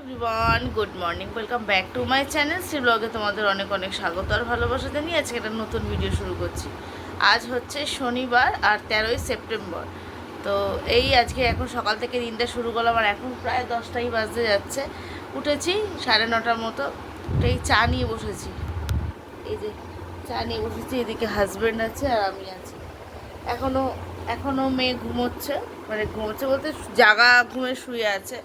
Everyone, good morning. Welcome back to my channel. Shri ব্লগে তোমাদের অনেক অনেক স্বাগত আর ভালোবাসা জানিয়ে আজকে একটা নতুন ভিডিও শুরু করছি। আজ হচ্ছে শনিবার আর তেরোই সেপ্টেম্বর। তো এই আজকে এখন সকাল থেকে দিনটা শুরু করলাম আর এখন প্রায় দশটাই বাজতে যাচ্ছে। উঠেছি সাড়ে নটার মতো। এই চা নিয়ে বসেছি। এই যে চা নিয়ে বসেছি, এদিকে হাজব্যান্ড আছে আর আমি আছি। এখনও এখনও মেয়ে ঘুমোচ্ছে। মানে ঘুমোচ্ছে বলতে জাগা ঘুমে শুয়ে আছে।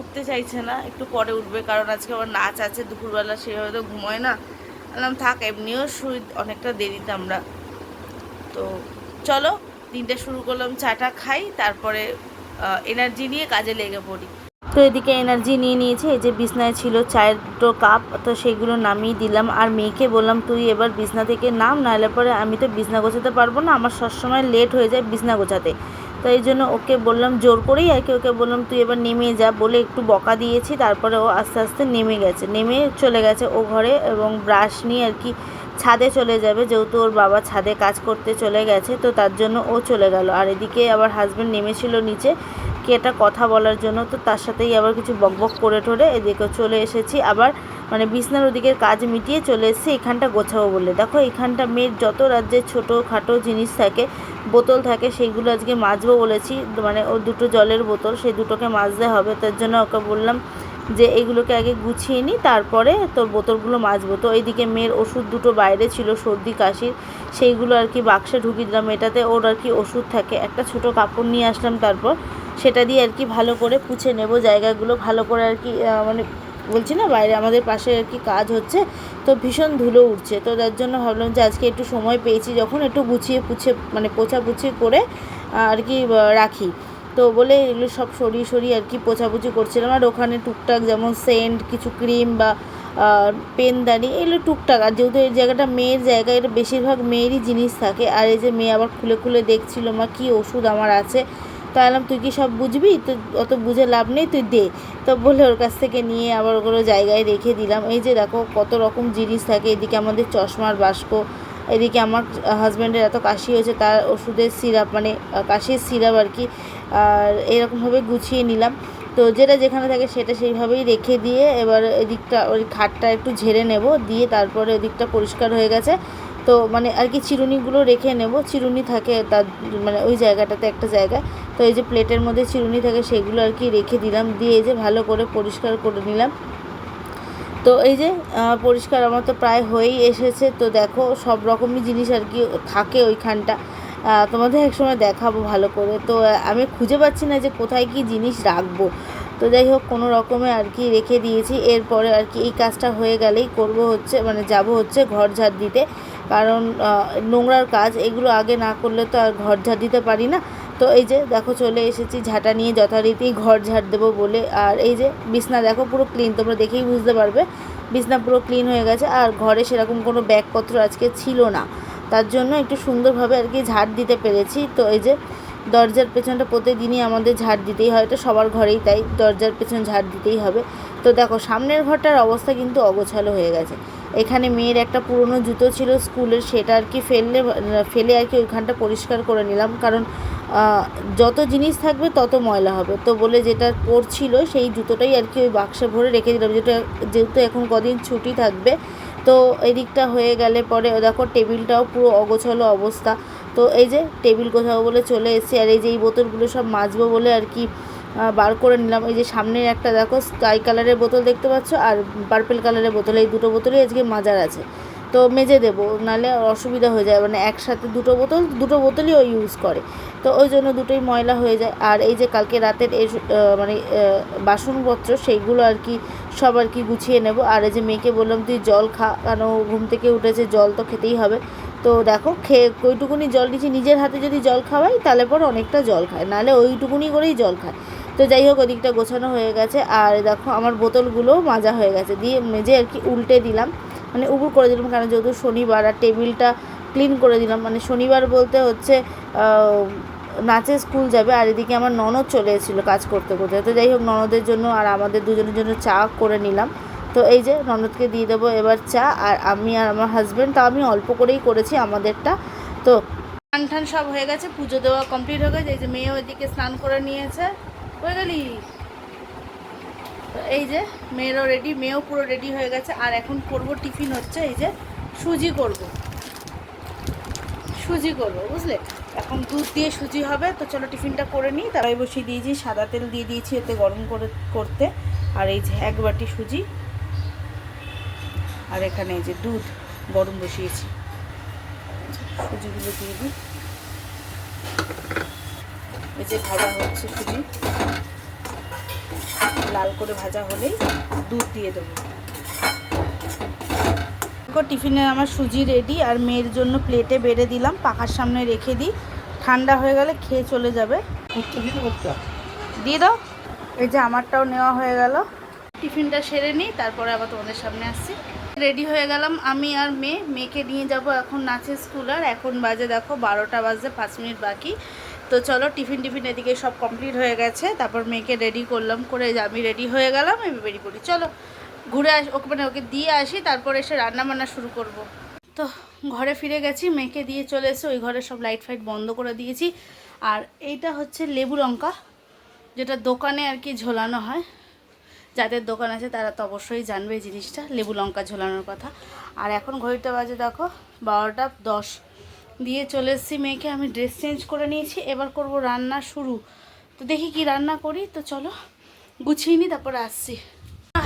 উঠতে চাইছে না, একটু পরে উঠবে, কারণ আজকে আবার নাচ আছে, দুপুরবেলা সে হয়তো ঘুমোয় না। বললাম, থাক, এমনিও শুই, অনেকটা দেরিতে আমরা। তো চলো, দিনটা শুরু করলাম, চাটা খাই, তারপরে এনার্জি নিয়ে কাজে লেগে পড়ি। তো এদিকে এনার্জি নিয়ে নিয়েছে, এই যে বিছনায় ছিল চায়ের দুটো কাপ তো সেইগুলো নামিয়ে দিলাম। আর মেয়েকে বললাম, তুই এবার বিছনা থেকে নাম, নাহলে পরে আমি তো বিছনা গোছাতে পারব না, আমার সবসময় লেট হয়ে যায় বিছনা গোছাতে। তো এই জন্য ওকে বললাম, জোর করেই আর কি ওকে বললাম, তুই এবার নেমে যা। বলে একটু বকা দিয়েছি, তারপরে ও আস্তে আস্তে নেমে গেছে। নেমে চলে গেছে ও ঘরে এবং ব্রাশ নিয়ে আর কি ছাদে চলে যাবে, যেহেতু ওর বাবা ছাদে কাজ করতে চলে গেছে, তো তার জন্য ও চলে গেল। আর এদিকে আবার হাজব্যান্ড নেমেছিল নিচে, কি একটা কথা বলার জন্য, তো তার সাথেই আবার কিছু বকবক করে ঠোরে এদিকে চলে এসেছি। আবার মানে বিছনার ওদিকের কাজ মিটিয়ে চলে এসেছি, এখানটা গোছাবো বলে। দেখো, এখানটা মেয়ের যত রাজ্যে ছোটো খাটো জিনিস থাকে, বোতল থাকে, সেইগুলো আজকে মাজবো বলেছি। মানে ও দুটো জলের বোতল, সেই দুটোকে মাজতে হবে, তার জন্য ওকে বললাম যে এগুলোকে আগে গুছিয়ে নিই তারপরে তোর বোতলগুলো মাজবো। তো এইদিকে মেয়ের ওষুধ দুটো বাইরে ছিল, সর্দি, কাশির। সেইগুলো আর কি বাক্সে ঢুকিয়ে দিলাম। এটাতে ওর আর কি ওষুধ থাকে। একটা ছোট কাপড় নিয়ে আসলাম তারপর। সেটা দিয়ে আর কি ভালো করে পুছে নেব জায়গাগুলো। ভালো করে আর কি মানে বলছি না, বাইরে আমাদের পাশে আর কি কাজ হচ্ছে। তো ভীষণ ধুলো উঠছে। তো তার জন্য ভাবলাম যে আজকে একটু সময় পেয়েছি, যখন একটু গুছিয়ে, পুছে মানে পোছাপুছি করে আর কি রাখি। তো বলে এগুলো সব সরিয়ে সরিয়ে আর কি পোছাপুছি করছিলাম। আর ওখানে টুকটাক যেমন সেন্ট, কিছু ক্রিম বা পেনদানি এগুলো টুকটাক। আর যেহেতু এই জায়গাটা মেয়ের জায়গা এটা বেশিরভাগ মেয়েরই জিনিস থাকে। আর এই যে মেয়ে আবার খুলে খুলে দেখছিল, মা, কী ওষুধ আমার আছে? তো আলাম তুই কি সব বুঝবি? তো অত বুঝে লাভ নেই, তুই দে। তো বলে ওর কাছ থেকে নিয়ে আবার ওগুলো জায়গায় রেখে দিলাম। এই যে দেখো কত রকম জিনিস থাকে। এদিকে আমাদের চশমার বাস্ক এদিকে আমার হাজব্যান্ডের এত কাশি হয়েছে, তার ওষুধের সিরাপ মানে কাশির সিরাপ আর কি, আর এরকমভাবে গুছিয়ে নিলাম। তো যেটা যেখানে থাকে সেটা সেইভাবেই রেখে দিয়ে এবার এদিকটা, ওই খাটটা একটু ঝেড়ে নেব, দিয়ে তারপরে ওদিকটা পরিষ্কার হয়ে গেছে। তো মানে আর কি চিরুনিগুলো রেখে নেব, চিরুনি থাকে তার মানে ওই জায়গাটাতে একটা জায়গা তো এই যে প্লেটের মধ্যে চিরুনি থাকে সেগুলো আর কি রেখে দিলাম, দিয়ে এই যে ভালো করে পরিষ্কার করে নিলাম। তো এই যে পরিষ্কার আমার তো প্রায় হয়েই এসেছে। তো দেখো, সব রকমই জিনিস আর কি থাকে ওইখানটা। তোমাদের একসময় দেখাবো ভালো করে। তো আমি খুঁজে পাচ্ছি না যে কোথায় কি জিনিস রাখব। তো যাই হোক, কোনো রকমে আর কি রেখে দিয়েছি। এরপরে আর কি এই কাজটা হয়ে গেলেই করব হচ্ছে মানে যাব হচ্ছে ঘর ঝাড় দিতে। কারণ নোংরার কাজ, এগুলো আগে না করলে তো আর ঘর ঝাড় দিতে পারি না। তো এই যে দেখো চলে এসেছি, ঝাঁটা নিয়ে যথারীতি ঘর ঝাড় দেবো বলে। আর এই যে বিছনা দেখো পুরো ক্লিন তোমরা দেখেই বুঝতে পারবে। বিছনা পুরো ক্লিন হয়ে গেছে, আর ঘরে সেরকম কোনো ব্যাগপত্র আজকে ছিল না। তার জন্য একটু সুন্দরভাবে আর কি ঝাড় দিতে পেরেছি। তো এই যে দরজার পেছনটা প্রতিদিনই আমাদের ঝাড় দিতেই হয়, তো সবার ঘরেই তাই দরজার পেছন ঝাড় দিতেই হবে। তো দেখো, সামনের ঘরটার অবস্থা কিন্তু অগোছালো হয়ে গেছে। এখানে মেয়ের একটা পুরনো জুতো ছিল স্কুলের, সেটা আর কি ফেললে, ফেলে আর কি ওইখানটা পরিষ্কার করে নিলাম। কারণ যত জিনিস থাকবে তত ময়লা হবে। তো বলে যেটা পরছিল সেই জুতোটাই আর কি ওই বাক্সে ভরে রেখে দিলাম। যেটা যেহেতু এখন কদিন ছুটি থাকবে, তো এদিকটা হয়ে গেলে পরে দেখো টেবিলটাও পুরো অগোছালো অবস্থা। তো এই যে টেবিল কোথাও বলে চলে এসেছি, আর এই যে এই বোতলগুলো সব মাজবো বলে আর কি বার করে নিলাম। এই যে সামনের একটা দেখো স্কাই কালারের বোতল দেখতে পাচ্ছ, আর পার্পেল কালারের বোতল, এই দুটো বোতলই আজকে মাজার আছে। তো মেজে দেবো, নাহলে অসুবিধা হয়ে যায়। মানে একসাথে দুটো বোতল, দুটো বোতলই ও ইউজ করে। তো ওই জন্য দুটোই ময়লা হয়ে যায়। আর এই যে কালকে রাতের এই মানে বাসনপত্র, সেইগুলো আর কি, সব আর কি গুছিয়ে নেব। আর এই যে মেয়েকে বললাম, তুই জল খা, কেন ঘুম থেকে উঠেছে? জল তো খেতেই হবে। তো দেখো, খেয়ে, ওইটুকুনি জল দিচ্ছি। নিজের হাতে যদি জল খাওয়াই, তাহলে পরে অনেকটা জল খায়। নাহলে ওইটুকুনি করেই জল খায়। তো যাই হোক, ওদিকটা গোছানো হয়ে গেছে। আর দেখো, আমার বোতলগুলোও মাজা হয়ে গেছে। দিয়ে মেজে আর কি উল্টে দিলাম। মানে উবুর করে দিলাম, কারণ যেহেতু শনিবার আর টেবিলটা ক্লিন করে দিলাম। মানে শনিবার বলতে হচ্ছে নাচে স্কুল যাবে, আর এদিকে আমার ননদ চলে এসেছিল কাজ করতে করতে। তো যাই হোক, ননদের জন্য আর আমাদের দুজনের জন্য চা করে নিলাম। তো এই যে, ননদকে দিয়ে দেবো এবার চা, আর আমি আর আমার হাজব্যান্ড তা আমি অল্প করেই করেছি আমাদেরটা। তো স্নান টান সব হয়ে গেছে, পুজো দেওয়া কমপ্লিট হয়ে গেছে। এই যে মেয়ে ওইদিকে স্নান করে নিয়েছে। হয়ে গেলি। এই যে, মেয়েরও রেডি মেয়েও পুরো রেডি হয়ে গেছে। আর এখন করব টিফিন হচ্ছে এই যে, সুজি করব। সুজি করব, বুঝলে? এখন দুধ দিয়ে সুজি হবে, তো চলো টিফিনটা করে নিই। তারাই বসিয়ে দিয়েছি, সাদা তেল দিয়ে দিয়েছি এতে গরম করে, করতে। আর এই যে এক বাটি সুজি। আর এখানে এই যে দুধ গরম বসিয়েছি। সুজিগুলো দিয়ে দিই। এই যে ভাজা হচ্ছে সুজি লাল করে ভাজা হলেই দুধ দিয়ে দেবো। টিফিনে আমার সুজি রেডি আর মেয়ের জন্য প্লেটে বেড়ে দিলাম। পাখার সামনে রেখে দিই। ঠান্ডা হয়ে গেলে খেয়ে চলে যাবে। দিয়ে দাও। এই যে আমারটাও নেওয়া হয়ে গেল। টিফিনটা সেরে নিই, তারপরে আবার তোমাদের সামনে আসছি। রেডি হয়ে গেলাম আমি আর মেয়ে। মেয়েকে নিয়ে যাব এখন নাচের স্কুল আর। এখন বাজে, দেখো, বারোটা বাজে, পাঁচ মিনিট বাকি। তো চলো, টিফিন টিফিন এদিকে সব কমপ্লিট হয়ে গেছে। তারপর মেয়েকে রেডি করলাম, করে আমি রেডি হয়ে গেলাম, আমি বেরিয়ে পড়ি। চলো, ঘুরে আস, ওকে মানে ওকে দিয়ে আসি, তারপর এসে রান্না বান্না শুরু করব। তো ঘরে ফিরে গেছি, মেয়েকে দিয়ে চলে এসে ওই ঘরে সব লাইট ফাইট বন্ধ করে দিয়েছি। আর এইটা হচ্ছে লেবু লঙ্কা, যেটা দোকানে আর কি ঝোলানো হয়। যাদের দোকান আছে তারা তো অবশ্যই জানবে জিনিসটা, লেবু লঙ্কা ঝোলানোর কথা। আর এখন ঘড়িটা বাজে দেখো, বারোটা দশ। দিয়ে চলে এসেছি মেয়েকে, আমি ড্রেস চেঞ্জ করে নিয়েছি, এবার করব রান্না শুরু। তো দেখি কি রান্না করি, তো চলো গুছিয়ে নিই তারপরে আসছি।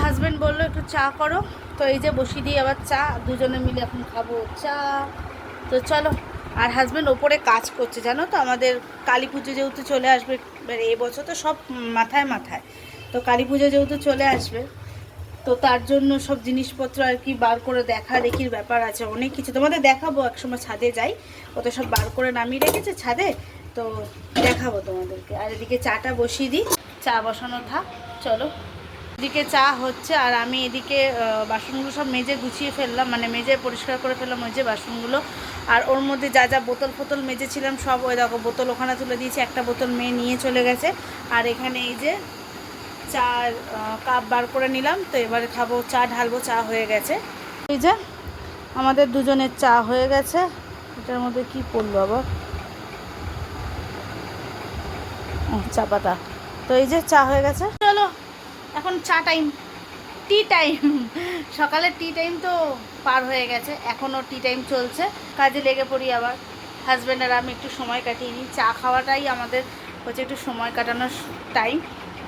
হাজব্যান্ড বলল, একটু চা করো। তো এই যে বসিয়ে দিই আবার চা, দুজনে মিলে এখন খাব চা। তো চলো, আর হাজব্যান্ড ওপরে কাজ করছে, জানো তো? আমাদের কালী পুজো যেহেতু চলে আসবে এবছর তো সব মাথায় মাথায়। তো কালী পুজো যেহেতু চলে আসবে তো তার জন্য সব জিনিসপত্র আর কি বার করে দেখা, দেখির ব্যাপার আছে, অনেক কিছু। তোমাদের দেখাবো, একসময় ছাদে যাই। ও তো সব বার করে নামিয়ে রেখেছে ছাদে, তো দেখাবো তোমাদেরকে। আর এদিকে চাটা বসিয়ে দিই। চা বসানো থাক, চলো। এদিকে চা হচ্ছে, আর আমি এদিকে বাসনগুলো সব মেজে গুছিয়ে ফেললাম মানে মেজে পরিষ্কার করে ফেললাম ওই যে বাসনগুলো। আর ওর মধ্যে যা যা বোতল ফোতল মেজেছিলাম, সব ওই দেখো, বোতল ওখানে তুলে দিয়েছি, একটা বোতল মেয়ে নিয়ে চলে গেছে। আর এখানে এই যে চা কাপ বার করে নিলাম, তো এবারে খাব চা, ঢালবো, চা হয়ে গেছে। এই যে, আমাদের দুজনের চা হয়ে গেছে। এটার মধ্যে কি পড়ল আবার? চা পাতা। তো এই যে, চা হয়ে গেছে। চলো, এখন চা টাইম। Tea time. সকালের টি টাইম তো পার হয়ে গেছে। এখনও টি টাইম চলছে। কাজে লেগে পড়ি আবার। হাজব্যান্ড আর আমি একটু সময় কাটিয়ে নিই। চা খাওয়াটাই আমাদের হচ্ছে একটু সময় কাটানোর টাইম।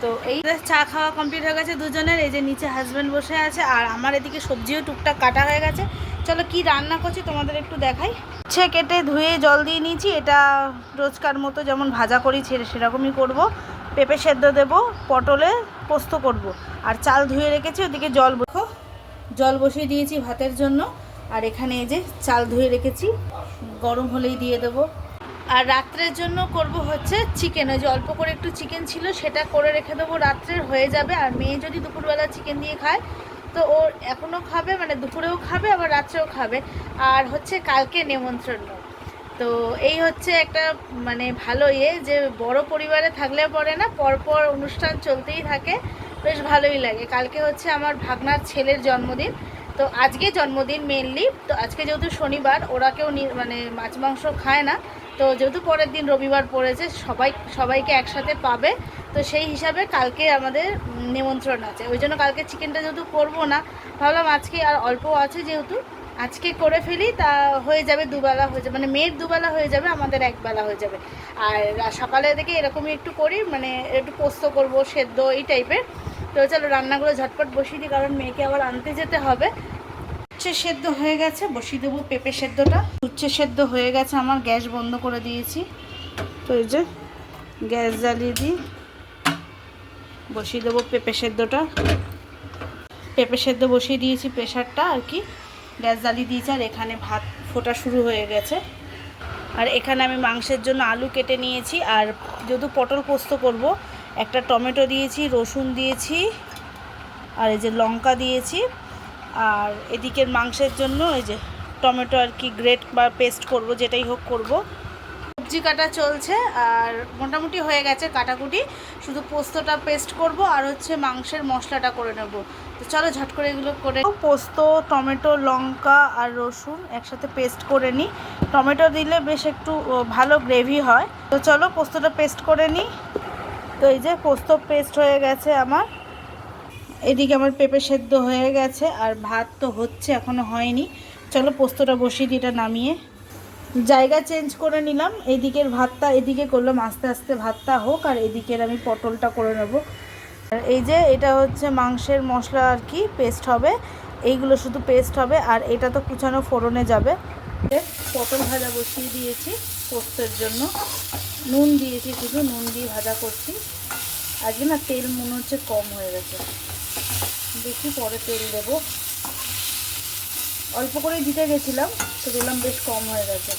তো এই চা খাওয়া কমপ্লিট হয়ে গেছে দুজনের, এই যে নিচে হাজব্যান্ড বসে আছে, আর আমার এদিকে সবজিও টুকটাক কাটা হয়ে গেছে। চলো কি রান্না করছি তোমাদের একটু দেখাই। ছে কেটে ধুয়ে জল দিয়ে নিয়েছি, এটা রোজকার মতো যেমন ভাজা করি ছেড়ে সেরকমই করব। পেঁপে সেদ্ধ দেব, পটলে পোস্ত করব। আর চাল ধুয়ে রেখেছি, ওদিকে জল বসো জল বসিয়ে দিয়েছি ভাতের জন্য। আর এখানে এই যে চাল ধুয়ে রেখেছি, গরম হলেই দিয়ে দেবো। আর রাত্রের জন্য করব হচ্ছে চিকেন ওই যে অল্প করে একটু চিকেন ছিল, সেটা করে রেখে দেবো, রাত্রের হয়ে যাবে। আর মেয়ে যদি দুপুরবেলা চিকেন দিয়ে খায়, তো ওর এখনও খাবে মানে দুপুরেও খাবে, আবার রাত্রেও খাবে। আর হচ্ছে কালকে নেমন্ত্রণ। তো এই হচ্ছে একটা মানে ভালো ইয়ে যে বড় পরিবারে থাকলে পরে না, পরপর অনুষ্ঠান চলতেই থাকে। বেশ ভালোই লাগে। কালকে হচ্ছে আমার ভাগনার ছেলের জন্মদিন। তো আজকে জন্মদিন মেনলি তো আজকে যেহেতু শনিবার, ওরা কেউ মানে মাছ মাংস খায় না। তো যেহেতু পরের দিন রবিবার পড়েছে, সবাই, সবাইকে একসাথে পাবে। তো সেই হিসাবে কালকে আমাদের নিমন্ত্রণ আছে। ওই জন্য কালকে চিকেনটা যেহেতু করব না, ভাবলাম আজকে আর অল্প আছে যেহেতু, আজকে করে ফেলি, তা হয়ে যাবে দুবেলা হয়ে যাবে। মানে মেয়ের দুবেলা হয়ে যাবে, আমাদের একবেলা হয়ে যাবে। আর সকালে থেকে এরকমই একটু করি মানে একটু পোস্ত করব, সেদ্ধ, এই টাইপের তো চলো রান্নাগুলো ঝটপট বসিয়ে দিই, কারণ মেয়েকে আবার আনতে যেতে হবে। উচ্ছে সেদ্ধ হয়ে গেছে, বসিয়ে দেবো পেঁপে সেদ্ধটা। উচ্ছে সেদ্ধ হয়ে গেছে, আমার গ্যাস বন্ধ করে দিয়েছি। তো এই যে গ্যাস জ্বালিয়ে দিই। বসিয়ে দেবো পেঁপে সেদ্ধটা। পেঁপে সেদ্ধ বসিয়ে দিয়েছি প্রেশারটা আর কি। গ্যাস জ্বালিয়ে দিয়েছি, আর এখানে ভাত ফোটা শুরু হয়ে গেছে। আর এখানে আমি মাংসের জন্য আলু কেটে নিয়েছি, আর যেহেতু পটল পোস্ত করব, একটা টমেটো দিয়েছি, রসুন দিয়েছি, আর এই যে লঙ্কা দিয়েছি। আর এদিকের মাংসের জন্য এই যে টমেটো আর কি গ্রেট বা পেস্ট করব, যেটাই হোক করব। সবজি কাটা চলছে আর মোটামুটি হয়ে গেছে কাটাকুটি। শুধু পোস্তটা পেস্ট করব আর হচ্ছে মাংসের মশলাটা করে নেব। তো চলো ঝট করে এগুলো করে পোস্ত, টমেটো, লঙ্কা আর রসুন একসাথে পেস্ট করে নিই। টমেটো দিলে বেশ একটু ভালো গ্রেভি হয়। তো চলো পোস্তটা পেস্ট করে নিই। তো এই যে পোস্ত পেস্ট হয়ে গেছে আমার। এদিকে আমার পেঁপে সেদ্ধ হয়ে গেছে আর ভাত তো হচ্ছে, এখনও হয়নি। চলো পোস্তটা বসিয়ে দিই এটা নামিয়ে। জায়গা চেঞ্জ করে নিলাম। এদিকের ভাতটা এদিকে করলাম, আস্তে আস্তে ভাতটা হোক, আর এদিকের আমি পটলটা করে নেব। আর এই যে এটা হচ্ছে মাংসের মশলা আর কি, পেস্ট হবে। এইগুলো শুধু পেস্ট হবে, আর এটা তো কুচানো ফোড়নে যাবে। পটল ভাজা বসিয়ে দিয়েছি পোস্তের জন্য। নুন দিয়েছি, শুধু নুন দিয়ে ভাজা করছি। আজকে না তেল মনে হচ্ছে কম হয়ে গেছে। দেখি পরে তেল দেবো। অল্প করেই দিতে গেছিলাম, তো দেখলাম বেশ কম হয়ে গেছে।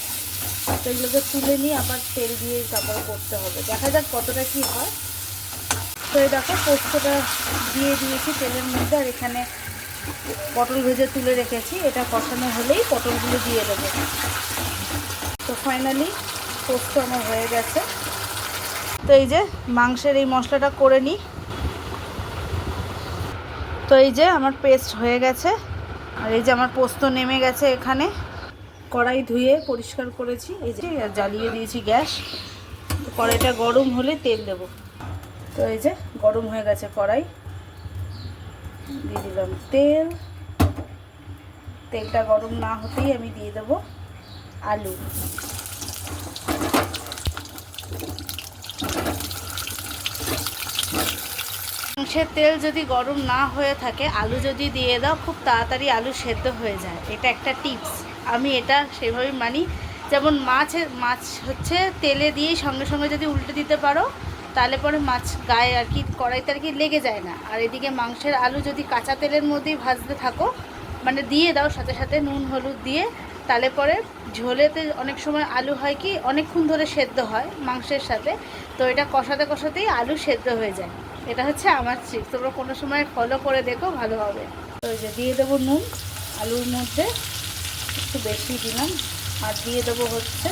তো তুলে নিয়ে আবার তেল দিয়ে তারপর করতে হবে। দেখা যাক কতটা কি হয়। তো এই দেখো, পোস্তটা দিয়ে দিয়েছি তেলের মধ্যে, আর এখানে পটল ভেজে তুলে রেখেছি। এটা কষানো হলেই পটলগুলো দিয়ে দেবো। তো ফাইনালি পোস্ত আমার হয়ে গেছে। তো এই যে মাংসের এই মশলাটা করে নিই। তো এই যে আমার পেস্ট হয়ে গেছে, আর এই যে আমার পোস্ত নেমে গেছে এখানে। কড়াই ধুয়ে পরিষ্কার করেছি, এই যে জ্বালিয়ে দিয়েছি গ্যাস। তো কড়াইটা গরম হলে তেল দেব। তো এই যে গরম হয়ে গেছে কড়াই। দিয়ে দিলাম তেল। তেলটা গরম না হতেই আমি দিয়ে দেব আলু। মাংসের তেল যদি গরম না হয়ে থাকে, আলু যদি দিয়ে দাও, খুব তাড়াতাড়ি আলু সেদ্ধ হয়ে যায়। এটা একটা টিপস। আমি এটা সেভাবে মানি। যেমন মাছের মাছ হচ্ছে তেলে দিয়ে সঙ্গে সঙ্গে যদি উল্টে দিতে পারো, তাহলে পরে মাছ গায়ে আর কি, কড়াইতে আর কি লেগে যায় না। আর এদিকে মাংসের আলু যদি কাঁচা তেলের মধ্যেই ভাজতে থাকো মানে দিয়ে দাও, সাথে সাথে নুন, হলুদ দিয়ে, তাহলে পরে ঝোলেতে অনেক সময় আলু হয় কি, অনেকক্ষণ ধরে সেদ্ধ হয় মাংসের সাথে। তো এটা কষাতে কষাতেই আলু সেদ্ধ হয়ে যায়। এটা হচ্ছে আমার ট্রিক তোমরা কোনো সময় ফলো করে দেখো, ভালো হবে। তো যে দিয়ে দেবো নুন, আলুর মধ্যে একটু বেশি দিলাম। আর দিয়ে দেবো হচ্ছে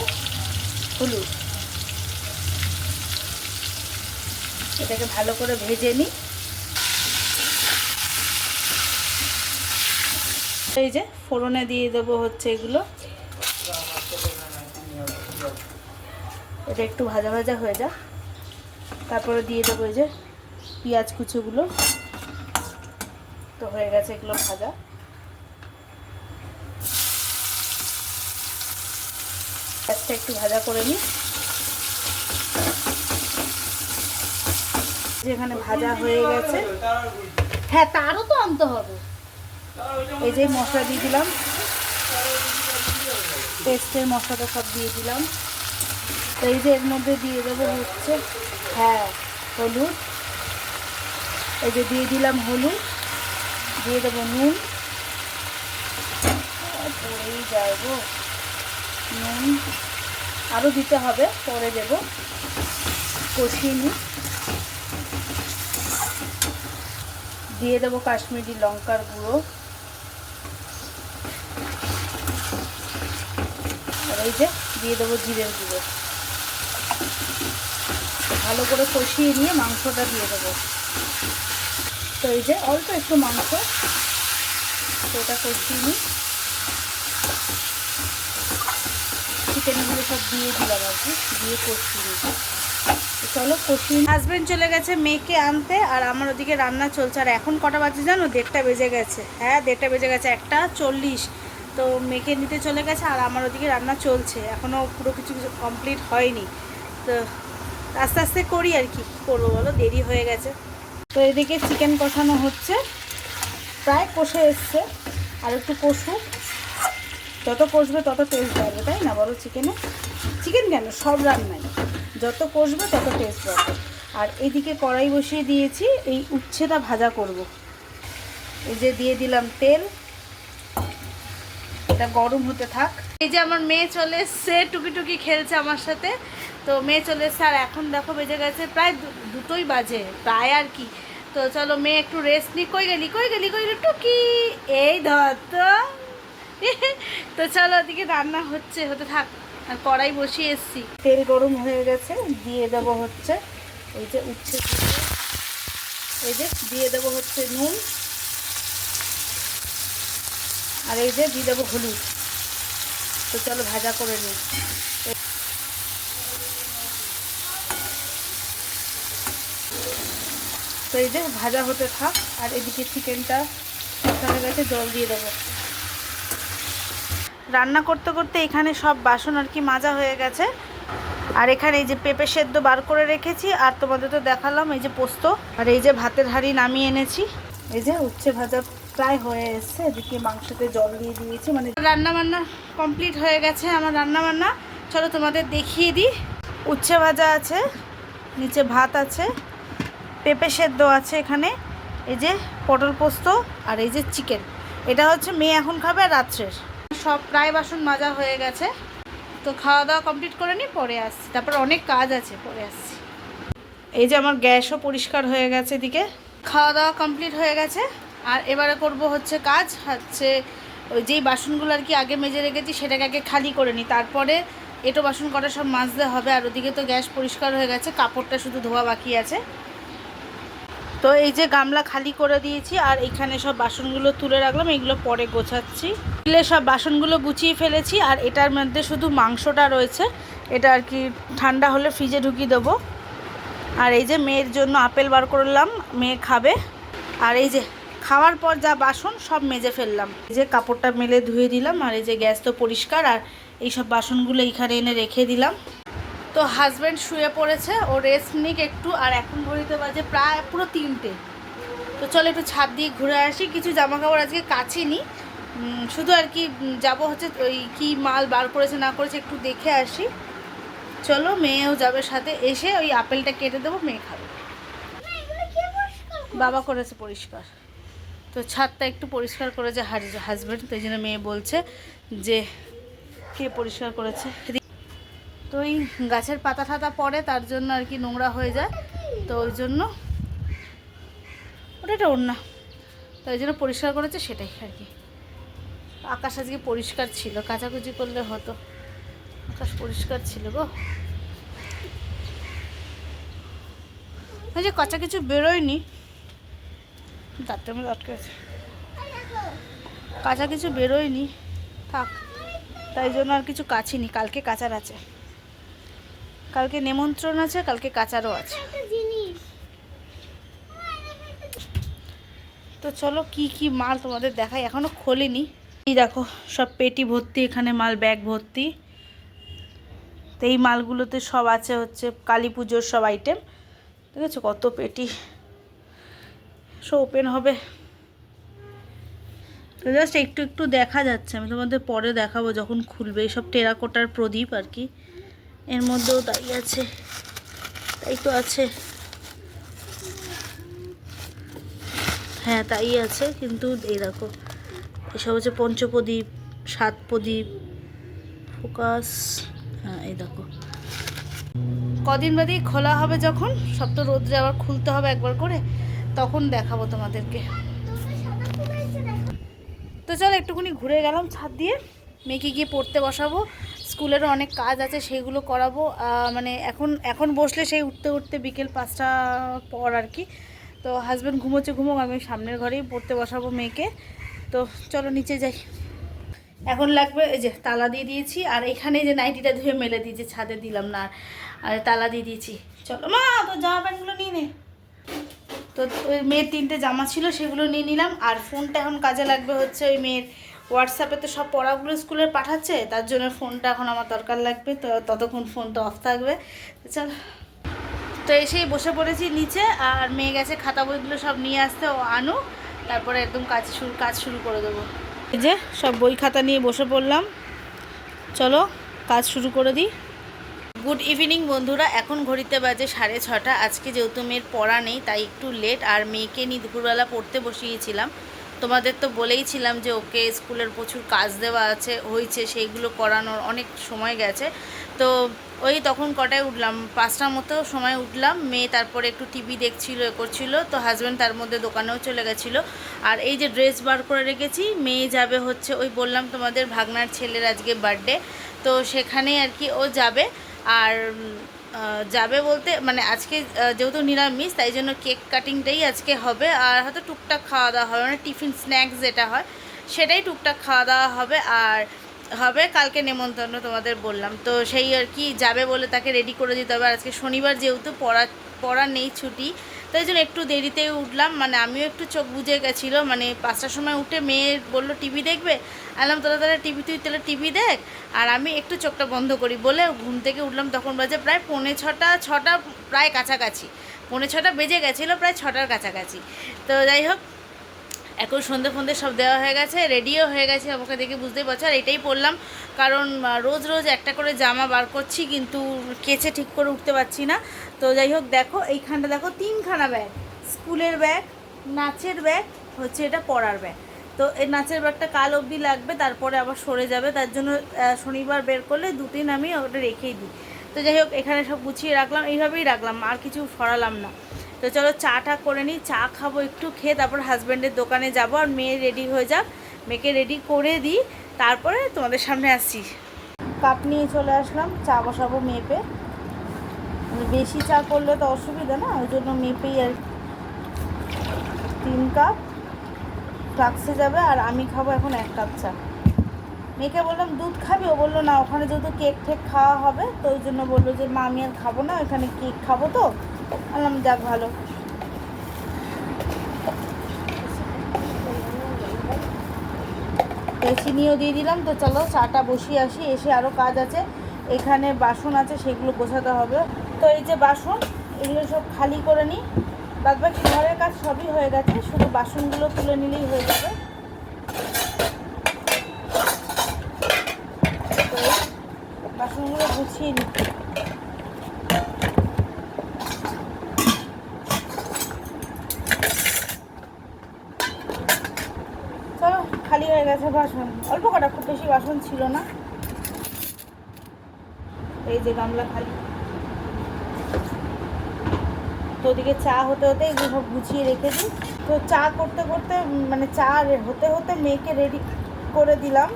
হলুদ। এটাকে ভালো করে ভেজে নিই। এই যে ফোড়নে দিয়ে দেবো হচ্ছে এগুলো। এটা একটু ভাজা ভাজা হয়ে যাক। তারপরে দিয়ে দেবো এই যে পেঁয়াজ কুচোগুলো। তো হয়ে গেছে এগুলো ভাজা। পেঁয়াজটা একটু ভাজা করে নিই। যেখানে ভাজা হয়ে গেছে। হ্যাঁ তারও তো আনতে হবে। এই যে মশলা দিয়ে দিলাম। পেস্টের মশলাটা সব দিয়ে দিলাম। তো এই যে এর মধ্যে দিয়ে দেবো হচ্ছে হ্যাঁ হলুদ। এই যে দিয়ে দিলাম হলুদ, দিয়ে দেবো নুন। পরেই যাব নুন। আরও দিতে হবে, পরে দেব কষিয়ে নিই। দিয়ে দেবো কাশ্মীরি লঙ্কার গুঁড়ো। আর এই যে দিয়ে দেবো জিরের গুঁড়ো। ভালো করে কষিয়ে নিয়ে মাংসটা দিয়ে দেবো। তো এই যে অল্প একটু মাংস। তো এটা কষিয়ে নিই। চিকেনগুলো সব দিয়ে দিলাম আর কি, দিয়ে কষিয়ে চলো কষিয়ে হাজব্যান্ড চলে গেছে মেয়েকে আনতে আর আমার ওদিকে রান্না চলছে। আর এখন কটা বাজে জানো? দেড়টা বেজে গেছে। হ্যাঁ দেড়টা বেজে গেছে, একটা চল্লিশ। তো মেয়েকে নিতে চলে গেছে আর আমার ওদিকে রান্না চলছে। এখনও পুরো কিছু কিছু কমপ্লিট হয়নি। তো আস্তে আস্তে করি আর কি করব বলো? দেরি হয়ে গেছে। তো এদিকে চিকেন কষানো হচ্ছে। প্রায় কষে এসছে। আর একটু কষুক। যত কষবে তত টেস্ট বাড়বে, তাই না বলো চিকেনে? চিকেন কেন? সব রান্নাই। যত কষবে তত টেস্ট বাড়বে। আর এদিকে কড়াই বসিয়ে দিয়েছি, এই উচ্ছেটা ভাজা করব। এই যে দিয়ে দিলাম তেল। এটা গরম হতে থাক। এই যে আমার মেয়ে চলে এসছে টুকি টুকি খেলছে আমার সাথে। তো মেয়ে চলে এসছে, আর এখন দেখো বেজে গেছে প্রায় দুটোই বাজে, প্রায় আর কি। তো চলো মেয়ে একটু রেস্ট নি কই গেলি কই গেলি কই গেলি? টুকি! এই ধর তো। তো চলো ওদিকে রান্না হচ্ছে, হতে থাক। আর কড়াই বসিয়ে এসছি। তেল গরম হয়ে গেছে, দিয়ে দেবো হচ্ছে এই যে উচ্ছে এই যে দিয়ে দেবো হচ্ছে নুন। আর এই যে দিয়ে দেবো হলুদ। তো চলো ভাজা করে নিই। তো এই যে ভাজা হতে থাক, আর এদিকে চিকেনটা হয়ে গেছে জল দিয়ে দেবো। রান্না করতে করতে এখানে সব বাসন আর কি মাজা হয়ে গেছে। আর এখানে এই যে পেঁপে সেদ্ধ বার করে রেখেছি, আর তোমাদের তো দেখালাম এই যে পোস্ত, আর এই যে ভাতের হাঁড়ি নামিয়ে এনেছি। এই যে উচ্ছে ভাজা প্রায় হয়ে এসছে, এদিকে মাংসতে জল দিয়ে দিয়েছি মানে রান্না বান্না কমপ্লিট হয়ে গেছে আমার রান্না বান্না চলো তোমাদের দেখিয়ে দিই। উচ্ছে ভাজা আছে, নিচে ভাত আছে। পেঁপে সেদ্ধ আছে এখানে। এই যে পটল পোস্ত আর এই যে চিকেন। এটা হচ্ছে মেয়ে এখন খাবে আর রাত্রের। সব প্রায় বাসন মাজা হয়ে গেছে। তো খাওয়া দাওয়া কমপ্লিট করে নিই পরে আসছি। তারপর অনেক কাজ আছে, পরে আসছি। এই যে আমার গ্যাসও পরিষ্কার হয়ে গেছে এদিকে। খাওয়া দাওয়া কমপ্লিট হয়ে গেছে। আর এবারে করব হচ্ছে কাজ, হচ্ছে ওই যেই বাসনগুলো আর কি আগে মেজে রেখেছি সেটাকে আগে খালি করে নিই। তারপরে এটো বাসন কটা সব মাজতে হবে। আর ওদিকে তো গ্যাস পরিষ্কার হয়ে গেছে, কাপড়টা শুধু ধোয়া বাকি আছে। তো এই যে গামলা খালি করে দিয়েছি, আর এখানে সব বাসনগুলো তুলে রাখলাম, এগুলো পরে গোছাচ্ছি। তুলে সব বাসনগুলো গুছিয়ে ফেলেছি, আর এটার মধ্যে শুধু মাংসটা রয়েছে, এটা আর কি ঠান্ডা হলে ফ্রিজে ঢুকিয়ে দেবো। আর এই যে মেয়ের জন্য আপেল বার করলাম, মেয়ে খাবে। আর এই যে খাওয়ার পর যা বাসন, সব মেজে ফেললাম। এই যে কাপড়টা মেলে ধুয়ে দিলাম, আর এই যে গ্যাস তো পরিষ্কার, আর এই সব বাসনগুলো এইখানে এনে রেখে দিলাম। তো হাজব্যান্ড শুয়ে পড়েছে ও রেস্ট নিক একটু আর এখন ঘড়িতে বাজে প্রায় পুরো তিনটে। তো চলো একটু ছাদ দিয়ে ঘুরে আসি কিছু জামা কাপড় আজকে কাচিনি উম, শুধু আর কি যাব হচ্ছে ওই কি মাল বার করেছে না করেছে একটু দেখে আসি। চলো মেয়েও যাবে সাথে এসে ওই আপেলটা কেটে দেবো মেয়ে খাবে। বাবা করেছে পরিষ্কার। তো ছাদটা একটু পরিষ্কার করেছে হাজব্যান্ড তো এই জন্য মেয়ে বলছে যে কে পরিষ্কার করেছে? তো ওই গাছের পাতা ঠাতা পড়ে, তার জন্য আর কি নোংরা হয়ে যায়। তো ওই জন্য ওটা একটা অন্য তো ওই জন্য পরিষ্কার করেছে সেটাই আর কি। আকাশ আজকে পরিষ্কার ছিল, কাচাকুচি করলে হতো। আকাশ পরিষ্কার ছিল গো। ওই যে কাঁচা কিছু বেরোয়নি। দাঁতটা মধ্যে আটকে আছে কাঁচা কিছু বেরোয়নি। থাক, তাই জন্য আর কিছু কাচিনি, কালকে কাচার আছে। কালকে নেমন্ত্রণ আছে কালকে কাচারও আছে। তো চলো কি কি মাল তোমাদের দেখাই এখনও খোলেনি। এই দেখো সব পেটি ভর্তি এখানে মাল ব্যাগ ভর্তি। তো এই মালগুলোতে সব আছে হচ্ছে কালী পুজোর সব আইটেম ঠিক আছে কত পেটি? সব ওপেন হবে। তো জাস্ট একটু একটু দেখা যাচ্ছে আমি তোমাদের পরে দেখাবো যখন খুলবে এইসব টেরাকোটার প্রদীপ আর কি। এর মধ্যেও তাই আছে। তাই তো আছে। হ্যাঁ তাই আছে, কিন্তু এই দেখো, এসব হচ্ছে পঞ্চপ্রদীপ সাত প্রদীপ ফোকাস হ্যাঁ এই দেখো। কদিন বাদেই খোলা হবে যখন, সব তো রোদ্রে আবার খুলতে হবে একবার করে, তখন দেখাবো তোমাদেরকে। তো চলো একটুখানি ঘুরে গেলাম ছাদ দিয়ে, মেয়েকে গিয়ে পড়তে বসাবো। স্কুলেরও অনেক কাজ আছে, সেইগুলো করাবো। মানে এখন এখন বসলে সেই উঠতে উঠতে বিকেল পাঁচটা পর আর কি। তো হাজব্যান্ড ঘুমোচ্ছে, ঘুমোক, আমি সামনের ঘরেই পড়তে বসাবো মেয়েকে। তো চলো নিচে যাই। এখন লাগবে এই যে তালা দিয়ে দিয়েছি, আর এখানে যে নাইটিটা ধুয়ে মেলে দিয়েছি ছাদে দিলাম না, আর আর তালা দিয়ে দিয়েছি। চলো, মা তো জামা প্যান্টগুলো নিয়ে নে। তো ওই মেয়ের তিনটে জামা ছিল, সেগুলো নিয়ে নিলাম, আর ফোনটা এখন কাজে লাগবে হচ্ছে ওই মেয়ের হোয়াটসঅ্যাপে তো সব পড়াগুলো স্কুলের পাঠাচ্ছে, তার জন্য ফোনটা এখন আমার দরকার লাগবে, তো ততক্ষণ ফোন তো অফ থাকবে। চল। তো এসেই বসে পড়েছি নিচে, আর মেয়ে গেছে, খাতা বইগুলো সব নিয়ে আসতে, ও আনু তারপরে একদম কাজ শুরু কাজ শুরু করে দেবো। এই যে, সব বই খাতা নিয়ে বসে পড়লাম। চলো, কাজ শুরু করে দিই। গুড ইভিনিং বন্ধুরা। এখন ঘড়িতে বাজে সাড়ে ছটা। আজকে যেহেতু মেয়ের পড়া নেই, তাই একটু লেট আর মেয়েকে নিয়ে দুপুরবেলা পড়তে বসিয়েছিলাম। তোমাদের তো বলেইছিলাম যে ওকে স্কুলের প্রচুর কাজ দেওয়া আছে হয়েছে সেইগুলো করানোর অনেক সময় গেছে। তো ওই তখন কটায় উঠলাম? পাঁচটার মতো সময় উঠলাম, মেয়ে তারপরে একটু টিভি দেখছিল, এ করছিল, তো হাজব্যান্ড তার মধ্যে দোকানেও চলে গেছিল। আর এই যে ড্রেস বার করে রেখেছি, মেয়ে যাবে হচ্ছে ওই বললাম তোমাদের ভাগনার ছেলের আজকে বার্থডে তো সেখানেই আর কি ও যাবে। আর যাবে বলতে মানে আজকে যেহেতু নিরামিষ, তাই জন্য কেক কাটিংটাই আজকে হবে। আর হয়তো টুকটাক খাওয়া দাওয়া হবে মানে টিফিন স্ন্যাক্স যেটা হয়, সেটাই টুকটাক খাওয়া দাওয়া হবে। আর হবে কালকে নেমন্তন্ন তোমাদের বললাম। তো সেই আর কি, যাবে বলে তাকে রেডি করে দিতে হবে। আর আজকে শনিবার যেহেতু পড়া পড়া নেই ছুটি তাই জন্য একটু দেরিতে উঠলাম। মানে আমিও একটু চোখ বুঝে গেছিল। মানে পাঁচটার সময় উঠে মেয়ে বলল, টিভি দেখবে? আলাম তোরা তাহলে টিভি, তুই তাহলে টিভি দেখ। আর আমি একটু চোখটা বন্ধ করি বলে ঘুম থেকে উঠলাম। তখন বাজে প্রায় পৌনে ছটা ছটা প্রায় কাছাকাছি। পৌনে ছটা বেজে গেছিল প্রায় ছটার কাছাকাছি। তো যাই হোক, এখন সন্ধে ফন্ধে সব দেওয়া হয়ে গেছে রেডিও হয়ে গেছে আমাকে দেখে বুঝতেই পারছ। আর এটাই পড়লাম কারণ রোজ রোজ একটা করে জামা বার করছি, কিন্তু কেচে ঠিক করে উঠতে পারছি না। তো যাই হোক, দেখো, এইখানটা দেখো, তিনখানা ব্যাগ স্কুলের ব্যাগ নাচের ব্যাগ হচ্ছে এটা পড়ার ব্যাগ তো এই নাচের ব্যাগটা কাল অবধি লাগবে, তারপরে আবার সরে যাবে। তার জন্য শনিবার বের করলে দুদিন আমি ওটা রেখেই দিই। তো যাই হোক, এখানে সব গুছিয়ে রাখলাম, এইভাবেই রাখলাম, আর কিছু সরালাম না। তো চলো, চাটা করে নিই, চা খাব একটু, খেয়ে তারপর হাজব্যান্ডের দোকানে যাব, আর মেয়ে রেডি হয়ে যাক। মেয়েকে রেডি করে দিই, তারপরে তোমাদের সামনে আসছি। কাপ নিয়ে চলে আসলাম, চা বসাবো মানে বেশি চা করলে তো অসুবিধা না? ওই জন্য মেপেই আর তিন কাপ ফ্লাক্সে যাবে আর আমি খাব এখন এক কাপ চা। মেয়েকে বললাম, দুধ খাবি? ও বলল, না, ওখানে যেহেতু কেক ঠেক খাওয়া হবে, তো ওই জন্য বলল যে, মা, আমি আর খাব না এখানে কেক খাব তো। বললাম, যাক, ভালো। তো চিনিও দিয়ে দিলাম। তো চলো, চাটা বসিয়ে আসি, এসে আরও কাজ আছে। এখানে বাসন আছে, সেগুলো গোছাতে হবে। তো এই যে বাসন, এগুলো সব খালি করে নিই। বাদ বাকি ঘরের কাজ সবই হয়ে গেছে, শুধু বাসনগুলো তুলে নিলেই হয়ে যাবে। বাসনগুলো গুছিয়ে নিই। চলো, খালি হয়ে গেছে বাসন। অল্প কটা, খুব বেশি বাসন ছিল না। এই যে গামলা খালি। তো ওদিকে চা হতে হতে এগুলো সব গুছিয়ে রেখে দিই। তো চা করতে করতে মানে চা হতে হতে মেয়েকে রেডি করে দিলাম।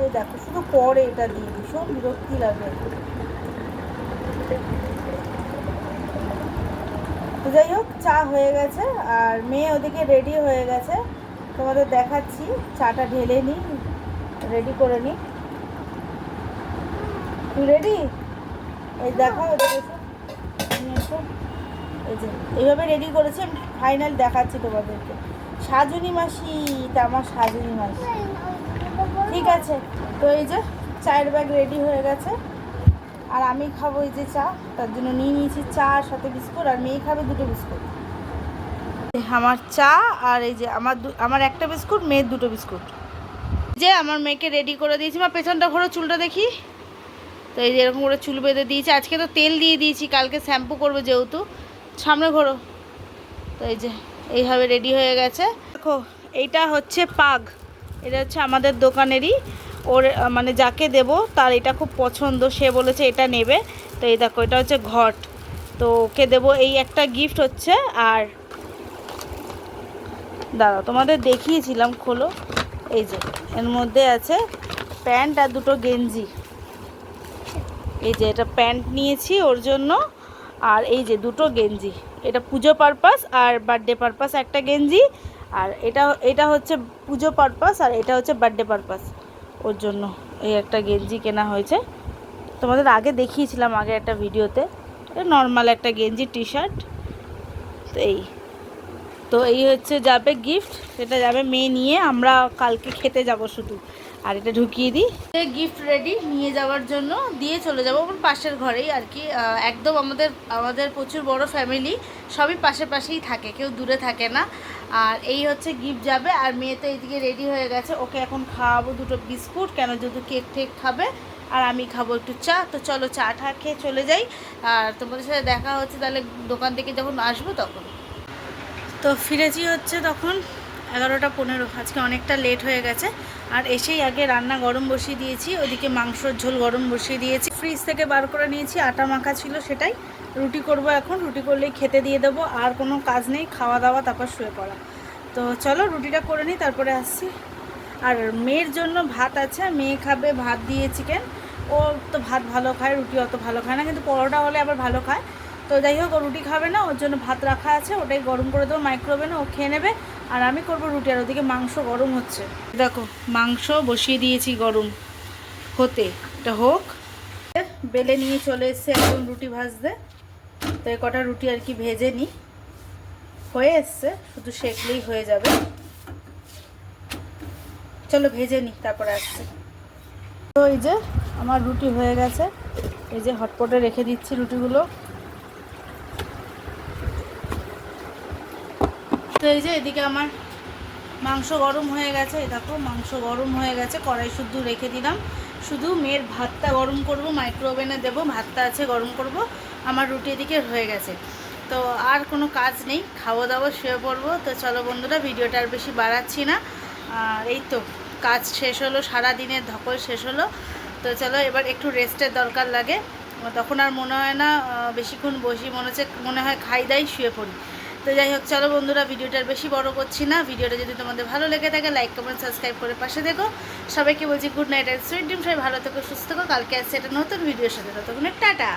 এই দেখো, শুধু পরে এটা দিয়ে ভীষণ বিরক্তি লাগে। তো যাই হোক, চা হয়ে গেছে, আর মেয়ে ওদিকে রেডি হয়ে গেছে। তোমাদের দেখাচ্ছি, চাটা ঢেলে নিই রেডি করে নিই। তুই রেডি এই দেখো ওদিকে এসো। যে এইভাবে রেডি করেছি ফাইনাল দেখাচ্ছি তোমাদেরকে। সাজুনি মাসি এটা আমার সাজুনি মাসি। ঠিক আছে, তো এই যে চায়ের ব্যাগ রেডি হয়ে গেছে। আর আমি খাব এই যে চা, তার জন্য নিয়ে নিয়েছি চা আর সাথে বিস্কুট, আর মেয়ে খাবে দুটো বিস্কুট। আমার চা আর এই যে আমার আমার একটা বিস্কুট, মেয়ের দুটো বিস্কুট। যে আমার মেয়েকে রেডি করে দিয়েছি বা পেছনটা ঘোরো, চুলটা দেখি। তো এই যে এরকম করে চুল বেঁধে দিয়েছি, আজকে তো তেল দিয়ে দিয়েছি, কালকে শ্যাম্পু করবে যেহেতু। সামনে ঘোরো। তো এই যে, এইভাবে রেডি হয়ে গেছে। দেখো, এইটা হচ্ছে পাগ। এটা হচ্ছে আমাদের দোকানেরই। ওর মানে যাকে দেব, তার এটা খুব পছন্দ। সে বলেছে এটা নেবে। তো এই দেখো, এটা হচ্ছে ঘট। তো ওকে দেবো এই একটা গিফট হচ্ছে। আর দাঁড়াও, তোমাদের দেখিয়েছিলাম, খোলো। এই যে, এর মধ্যে আছে প্যান্ট আর দুটো গেঞ্জি। এই যে, এটা প্যান্ট নিয়েছি ওর জন্য। আর এই যে দুটো গেঞ্জি, এটা পুজো পারপাস আর বার্থডে পারপাস একটা গেঞ্জি, আর এটা এটা হচ্ছে পুজো পারপাস আর এটা হচ্ছে বার্থডে পারপাস। ওর জন্য এই একটা গেঞ্জি কেনা হয়েছে। তোমাদের আগে দেখিয়েছিলাম আগে একটা ভিডিওতে নর্মাল একটা গেঞ্জি টি শার্ট তো এই তো এই হচ্ছে যাবে গিফট সেটা যাবে মেয়ে নিয়ে, আমরা কালকে খেতে যাব শুধু। আর এটা ঢুকিয়ে দিই। গিফট রেডি নিয়ে যাওয়ার জন্য দিয়ে চলে যাব আমার পাশের ঘরেই আর কি। একদম আমাদের আমাদের প্রচুর বড় ফ্যামিলি সবই পাশে পাশেই থাকে, কেউ দূরে থাকে না। আর এই হচ্ছে গিফট যাবে আর মেয়ে তো এইদিকে রেডি হয়ে গেছে। ওকে এখন খাওয়াবো দুটো বিস্কুট, কেন যেহেতু কেক টেক খাবে, আর আমি খাব একটু চা। তো চলো চা টা খেয়ে চলে যাই। আর তোমাদের সাথে দেখা হচ্ছে তাহলে দোকান থেকে যখন আসব তখন। তো ফিরেছি হচ্ছে তখন। এগারোটা পনেরো, আজকে অনেকটা লেট হয়ে গেছে। আর এসেই আগে রান্না গরম বসিয়ে দিয়েছি, ওদিকে মাংসর ঝোল গরম বসিয়ে দিয়েছি। ফ্রিজ থেকে বার করে নিয়েছি, আটা মাখা ছিল সেটাই। রুটি করব এখন, রুটি করলেই খেতে দিয়ে দেবো, আর কোনো কাজ নেই, খাওয়া দাওয়া, তারপর শুয়ে পড়া। তো চলো রুটিটা করে নিই, তারপরে আসছি। আর মেয়ের জন্য ভাত আছে, মেয়ে খাবে ভাত দিয়ে চিকেন ও তো ভাত ভালো খায়, রুটি অত ভালো খায় না, কিন্তু পরোটা হলে আবার ভালো খায়। তো যাই হোক রুটি খাবে না, ওর জন্য ভাত রাখা আছে, ওটাই গরম করে দেবো মাইক্রোওভেনে ও খেয়ে নেবে। আর আমি করব রুটি, আর ওদিকে মাংস গরম হচ্ছে। দেখো, মাংস বসিয়ে দিয়েছি গরম। হতে, এটা হোক। বেলে নিয়ে চলে এসছে একদম রুটি ভাজতে। তো এই কটা রুটি আর কি ভেজে নিই। হয়ে এসছে, শুধু সেকলেই হয়ে যাবে। চলো ভেজে নিই, তারপরে আসছে। তো এই যে, আমার রুটি হয়ে গেছে। এই যে, হটপটে রেখে দিচ্ছি রুটিগুলো। এই যে এদিকে আমার মাংস গরম হয়ে গেছে। দেখো, মাংস গরম হয়ে গেছে, কড়াই শুদ্ধ রেখে দিলাম। শুধু মেয়ের ভাতটা গরম করব মাইক্রো ওভেনে দেবো, ভাতটা আছে, গরম করব। আমার রুটি এদিকে হয়ে গেছে। তো আর কোনো কাজ নেই খাওয়া দাওয়া শুয়ে পড়ব। তো চলো বন্ধুরা, ভিডিওটা আর বেশি বাড়াচ্ছি না। আর এই তো, কাজ শেষ হলো, সারা দিনের ধকল শেষ হলো। তো চলো, এবার একটু রেস্টের দরকার লাগে। তখন আর মনে হয় না বেশিক্ষণ বসি, মনে হচ্ছে, মনে হয় খাই দাই, শুয়ে পড়ি। তো যাই হোক, চলো বন্ধুরা ভিডিওটার বেশি বড় করছি না। ভিডিওটা যদি তোমাদের ভালো লেগে থাকে লাইক কমেন্ট সাবস্ক্রাইব করে পাশে দেখো সবাইকে বলছি গুড নাইট অ্যান্ড সুইট ডিম সবাই ভালো থেকো, সুস্থ থেকো। কালকে আসছে একটা নতুন ভিডিওর সাথে। ততক্ষণে টাটা।